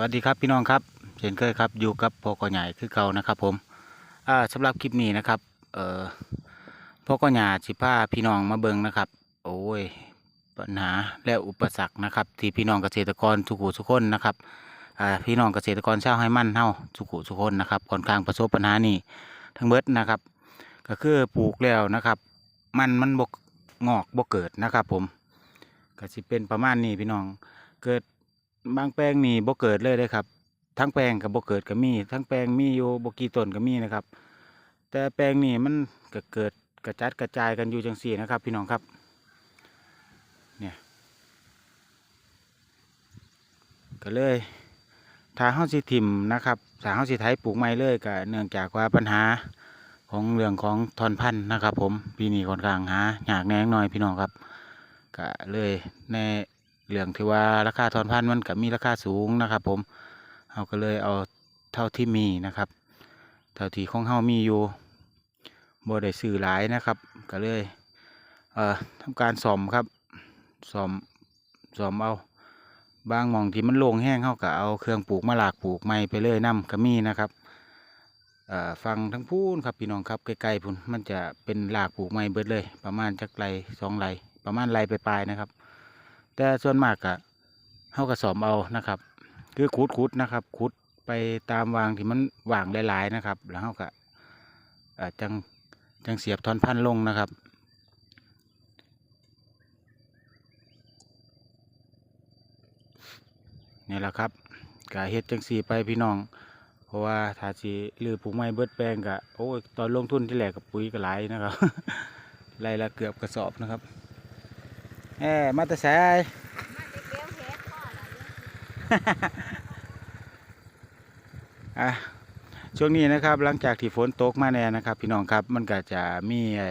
วัสดีครับพี่น้องครับเช่นเคยครับอยู่กับพ่อกอใหญ่คือเก่านะครับ ผมอ่าสำหรับคลิปนี้นะครับ เอ่อพ่อกอใหญ่สิพาพี่น้องมาเบิงนะครับ โอ้ยปัญหาและอุปสรรคนะครับ ที่พี่น้องเกษตรกรทุกหูทุกคนนะครับอ่าพี่น้องเกษตรกรชาวไห้มันเฮาทุกหูทุกคนนะครับค่อนข้างประสบปัญหานี้ทั้งเบิดนะครับ ก็คือปลูกแล้วนะครับ มันมันบกงอกบกเกิดนะครับ ผมก็สิเป็นประมาณนี้พี่น้องเกิด บางแปลงนี่บ่เกิดเลยเลยครับ ทั้งแปลงกับบ่เกิดก็มี ทั้งแปลงมีอยู่บ่กี่ต้นก็มีนะครับ แต่แปลงนี่มันก็เกิดกระจัดกระจายกันอยู่จังสี่นะครับ พี่น้องครับ เนี่ยก็เลยถ้าเฮาสิถิ่มนะครับถ้าเฮาสิไถปลูกไม้เลยก็เนื่องจากว่าปัญหาของเรื่องของทอนพันธุ์นะครับ ผมปีนี้ค่อนข้างหายากแน่หน่อยพี่น้องครับก็เลยใน เรื่องที่ว่าราคาทอนพันธุ์มันก็มีราคาสูงนะครับ ผมเราก็เลยเอาเท่าที่มีนะครับ เท่าที่ของเฮามีอยู่บ่ได้ซื้อหลายนะครับ ก็เลยเอ่อทำการซ่อมครับซ่อมซ่อมเอาบางมองที่มันโล่งแห้งเฮาก็เอาเครื่องปลูกมาหลากปลูกใหม่ไปเลยนํก็มีนะครับเอ่อฟังทั้งพูนครับพี่น้องครับใกล้ๆพุ่นมันจะเป็นหลากปลูกใหม่เบิดเลย ประมาณจักไรสองไรประมาณไรปลายๆนะครับ แต่ส่วนมากกะเขากระสอบเอานะครับ คือขุดขุดนะครับขุดไปตามวางที่มันว่างหลายๆนะครับ แล้วเขาก็จังจังเสียบทอนพันลงนะครับนี่แหละครับกะเฮ็ดจังสีไปพี่น้อง เพราะว่าถ้าสิลือปลูกไม้เบิดแปลงกะโอ้ยตอนลงทุนที่แรกกับปุ๋ยก็หลายนะครับไรละเกือบกระสอบนะครับ แหมมาแต่แสายอะช่วงนี้นะครับหลังจากที่ฝนตกมาแน่นะครับ พี่น้องครับมันก็จะมีไอ้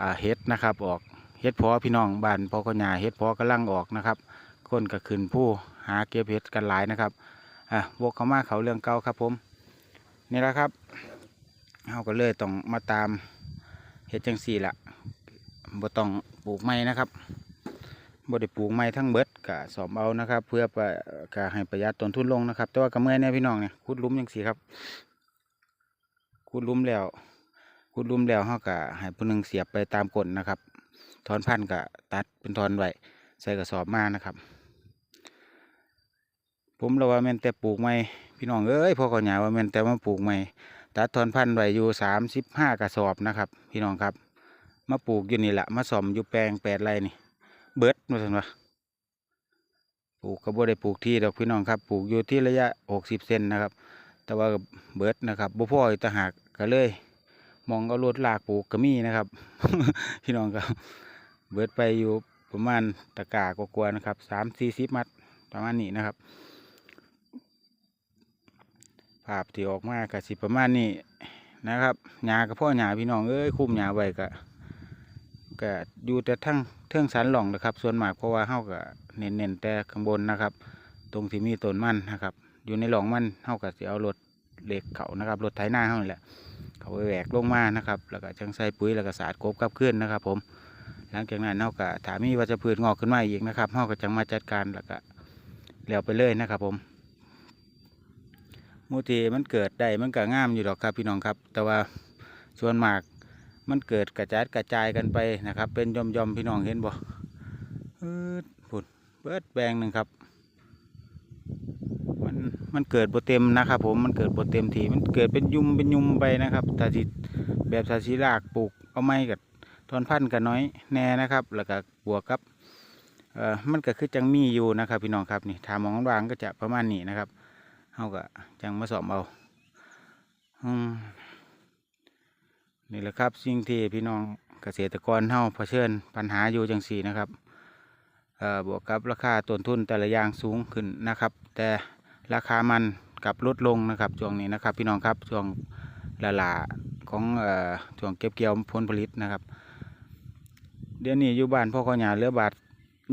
อ่าเห็ดนะครับออกเห็ดเพอพี่น้องบ้านพอกหญาเห็ดเพอกำลังออกนะครับ คนก็ขึ้นผู้หาเก็บเห็ดกันหลายนะครับอะวกเข้ามาเขาเรื่องเก่าครับผมนี่แหละครับเราก็เลยต้องมาตามเห็ดจังสี่ละบ่ต้อง ปลูกไม้นะครับบ่ได้ปลูกไม้ทั้งเบิดกะสอมเอานะครับ เพื่อกะให้ประหยัดต้นทุนลงนะครับ แต่ว่ากระเมื่อยเนี่ยพี่น้องเนี่ยขุดลุมยังสีครับขุดลุมแล้วขุดลุมแล้วเฮากะให้ผู้หนึงเสียบไปตามกลนะครับถอนพันธ์กะตัดเป็นทอนไว้ใส่กระสอบมานะครับ ผมเราว่าแม่นแต่ปลูกไม้พี่น้องเอ้ยพอเขาหยาว่าแม่นแต่มาปลูกไม้ตัดถอนพันธุ์ไว้อยู่สามสิบห้ากระสอบนะครับ พี่น้องครับ มาปลูกอยู่นี่แหละมาสอมอยู่แปลงแปดไร่นี่ เบิดมาสันวะปลูกก็บ่ได้ปลูกที่ดอกพี่น้องครับ ปลูกอยู่ที่ระยะหกสิบเซนนะครับ แต่ว่าเบิดนะครับบ่พออีกต่างหากก็เลย มองเอารถลากปลูกก็มีนะครับ พี่น้องครับ เบิดไปอยู่ประมาณตะกร้ากว่านะครับสามสี่สิบมัดประมาณนี้นะครับ ภาพที่ออกมาก็สิประมาณนี้นะครับหญ้ากับพ่อหญ้าพี่น้องเอ้ยคุ้มหญ้าไว้ก็ ก็อยู่แต่ทั้งเทิงสันหล่องนะครับ ส่วนมากเพราะว่าเฮาก็เน้นแต่ข้างบนนะครับ ตรงที่มีต้นมันนะครับ อยู่ในหล่องมันเฮาก็สิเอารถเหล็กเขานะครับรถไถนาเฮานี่แหละเขาไปแหวกลงมานะครับ แล้วก็จังใส่ปุ๋ยแล้วก็สาดกบกลับขึ้นนะครับ ผม หลังจากนั้นเฮาก็ถามีวัชพืชงอกขึ้นมาอีกนะครับเฮาก็จังมาจัดการแล้วก็แล้วไปเลยนะครับ ผมมูทีมันเกิดได้มันก็ง่ามอยู่ดอกครับพี่น้องครับ แต่ว่าส่วนมาก มันเกิดกระจัดกระจายกันไปนะครับ เป็นยอมยอมพี่น้องเห็นบ่เอิ้ดพุ่นเบิดแบงหนึ่งครับ มันมันเกิดบ่เต็มนะครับ ผมมันเกิดบ่เต็มทีมันเกิดเป็นยุมเป็นยุมไปนะครับถ้าสิแบบถ้าสิรากปลูกเอาไม้กับทอนพันกันน้อยแน่นะครับ แล้วก็บวกกับเอ่อมันก็คือจังมีอยู่นะครับ พี่น้องครับนี่ทามองวางก็จะประมาณนี้นะครับเฮาก็จังมาสอบเอาอืม นี่แหละครับสิ่งที่พี่น้องเกษตรกรเฮาเผชิญปัญหาอยู่จังสี่นะครับเอ่อบวกกับราคาต้นทุนแต่ละอย่างสูงขึ้นนะครับ แต่ราคามันกลับลดลงนะครับช่วงนี้นะครับพี่น้องครับช่วงละลาของเอ่อช่วงเก็บเกี่ยวผลผลิตนะครับ เดี๋ยวนี้อยู่บ้านพ่อขอหยาเหลือบาท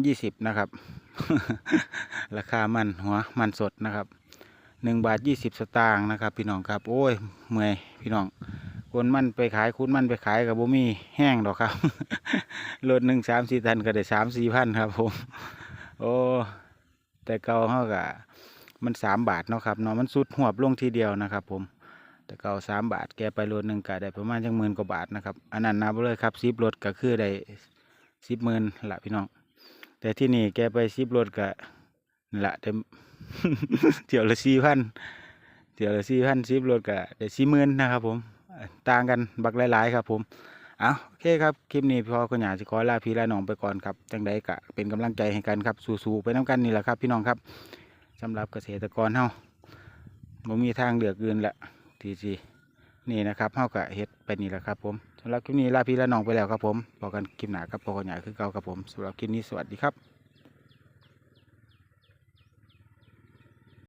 ยี่สิบนะครับ ราคามันหัวมันสดนะครับหนึ่งบาทยี่สิบสตางค์นะครับ พี่น้องครับ โอ้ยเมื่อยพี่น้อง คนมันไปขายคุณมันไปขายกับบุมีแห้งดอกครับรถหนึ่งสามสี่ตันก็ได้สามสี่พันครับผม โอ้แต่เก่าเขากะมันสามบาทเนาะครับเนาะมันสุดหัวบลงทีเดียวนะครับ ผม แต่เก่าสามบาทแกไปรถหนึ่งก็ได้ประมาณจังหมื่นกว่าบาทนะครับอันนั้นนับเลยครับซิปรถก็คือได้สิบหมื่นละพี่น้อง แต่ที่นี่แกไปซิปรถก็ละแต่เที่ยวละสี่พันเที่ยวละสี่พันซิปรถก็ได้สี่หมื่นนะครับผม ต่างกันบักหลาย ๆ ครับ ผมเอาโอเคครับคลิปนี้พอคุณหยาจะขอลาพี่ลาน้องไปก่อนครับจังใดก็เป็นกำลังใจให้กันครับสู้ๆไปน้ำกันนี่แหละครับ พี่น้องครับสำหรับเกษตรกรเฮาบ่มีทางเหลือเกอื่นละทีจีนี่นะครับเฮากะเฮ็ดไปนี่แหละครับ ผมสำหรับคลิปนี้ลาพี่ลาน้องไปแล้วครับผมพอกันคลิปหน้าครับพอกันใหญ่คือเก่าครับผมสำหรับคลิปนี้สวัสดีครับ